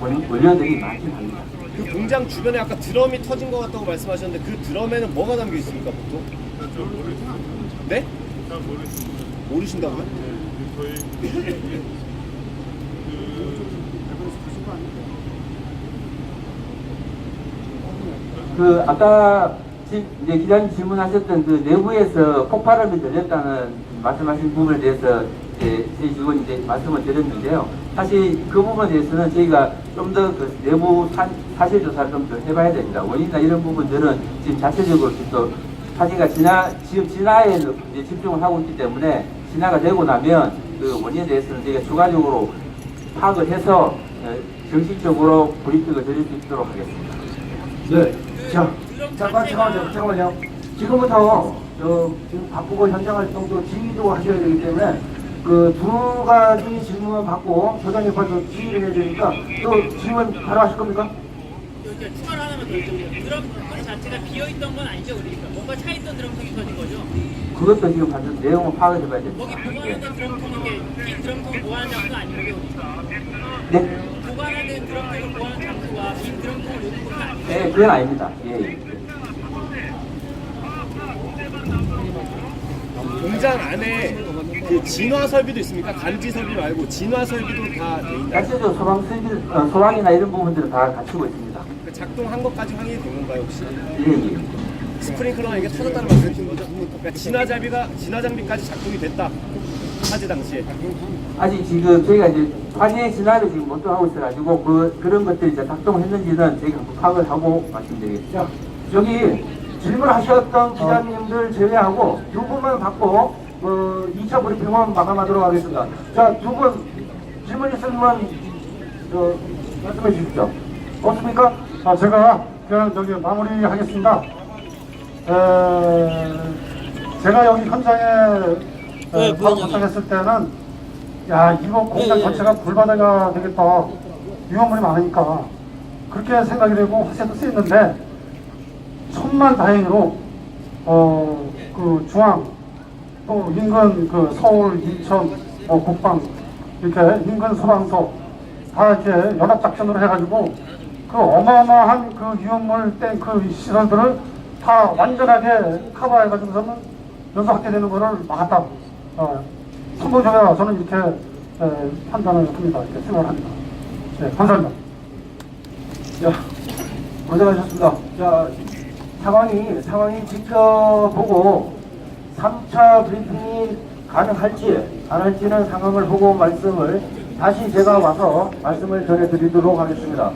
원료들이 많긴 합니다. 그 공장 주변에 아까 드럼이 터진 것 같다고 말씀하셨는데 그 드럼에는 뭐가 담겨 있습니까 보통? 네? 모르신다고요? 그 아까 지, 이제 기자님 질문하셨던 그 내부에서 폭발음이 들렸다는 말씀하신 부분에 대해서 이제 저희 직원이 이제 말씀을 드렸는데요. 사실 그 부분에 대해서는 저희가 좀 더 그 내부 사, 사실 조사를 좀 더 해봐야 됩니다. 원인이나 이런 부분들은 지금 자체적으로 또 화재가 진화 지금 진화에 집중을 하고 있기 때문에 진화가 되고 나면 그 원인에 대해서는 저희가 추가적으로 파악을 해서 어, 정식적으로 브리핑을 드릴 수 있도록 하겠습니다. 네. 자, 잠깐, 잠깐만요, 잠깐만요. 지금부터, 저, 지금 바쁘고 현장 활동도 지휘도 하셔야 되기 때문에, 그 두 가지 질문만 받고, 소장님 벌써 지휘를 해야 되니까, 또 질문 바로 하실 겁니까? 이제 추가로 하나만 더 여쭤볼게요. 드럼통 자체가 비어있던 건 아니죠, 그러니까. 뭔가 차있던 드럼통이 터진 거죠. 그것도 지금 완전 내용을 파악을 해봐야 됩니다. 거기 예. 보관하던 드럼통인 게, 빈 드럼통을 보관하는 장소가 아니고요. 네? 그건 아닙니다. 예, 예. 공장 안에 그 진화 설비도 있습니까? 감지 설비 말고 진화 설비도 다 돼 있나요? 소방 설비, 어, 소방이나 이런 부분들은 다 갖추고 있습니다. 그 작동한 것까지 확인이 된 건가요 혹시? 예, 예. 스프링클러가 이게 터졌다는 말씀이신 거죠? 그러니까 진화 장비가 진화 장비까지 작동이 됐다. 화재 당시에. 아직 지금 저희가 이제 화재 진화를 지금 못 하고 있어가지고 그, 그런 것들이 이제 작동했는지는 저희가 파악을 하고 말씀드리겠습니다. 자, 여기 질문하셨던 기자님들 제외하고 두 분만 받고, 어, 2차 브리핑은 마감하도록 하겠습니다. 자, 두 분 질문 있으면, 저, 말씀해 주십시오. 없습니까? 아, 제가 그냥 저기 마무리하겠습니다. 에, 제가 여기 현장에 에, 바로 도착했을 때는 야 이거 공장 전체가 불바다가 되겠다. 위험물이 많으니까. 그렇게 생각이 되고 화세도 쓰였는데 천만 다행으로 어 그 중앙 또 인근 그 서울 인천 뭐 국방 이렇게 인근 소방서 다 이렇게 연합 작전으로 해가지고 그 어마어마한 그 위험물 탱크 시설들을 다 완전하게 커버해가지고서는 연소 확대되는 거를 막았다. 어, 성공적이다. 저는 이렇게 에, 판단을 합니다. 이렇게 생각을 합니다. 네, 감사합니다. 자, 고생하셨습니다. 자, 상황이, 상황이 지켜보고 3차 브리핑이 가능할지, 안 할지는 상황을 보고 말씀을 다시 제가 와서 말씀을 전해드리도록 하겠습니다.